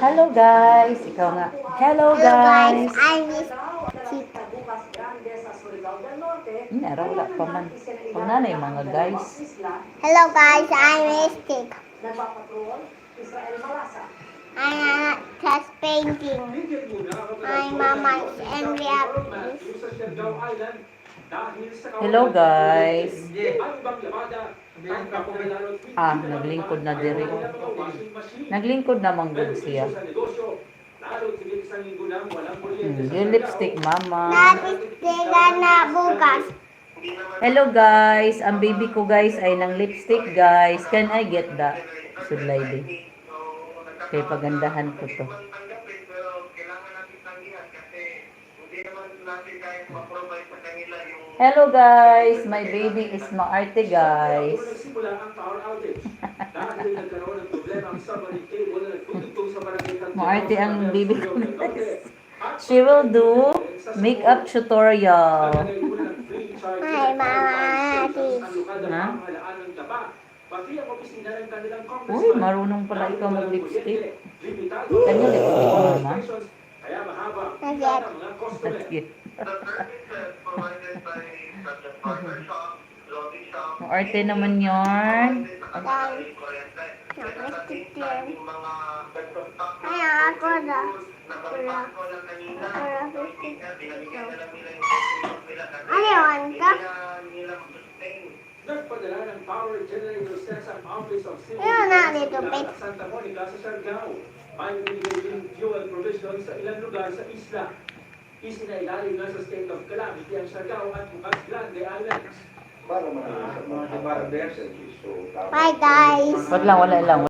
Hello guys! Ikaw nga. Hello guys! I miss Chip. Hmm, wala pa man. Pag nanay mga guys. Hello guys, I miss Chip. I'm not just painting. My mama is angry at me. Hello guys! Ah, naglingkod na diri. Naglingkod na manggod siya. Hmm, yung lipstick mama. Lipstick na bukas. Hello guys! Ang baby ko guys ay ng lipstick guys. Can I get that? Sudlay di. Kay pagandahan ko to. Hello guys! My baby is maarte guys. Maarte ang baby ko guys. She will do makeup tutorial. Hi, mama. Ha? Uy, marunong pala ikaw mag-lipstick. Kanya lipstick mo mama? Sige. Maarte naman yarn. Guys, lipstick din. Ay, ako na. Wala. Wala lipstick. Ano yun ka? Nagpadala ng power generator sets ang Office of Civil Defense sa. Santa Monica sa Siargao. May binigay din fuel provision sa ilang lugar sa isla. Isinailalim na sa state of calamity ang Siargao at Bukas Grande Islands. Para mga mga barber, so Bye guys. Wag lang, wala lang.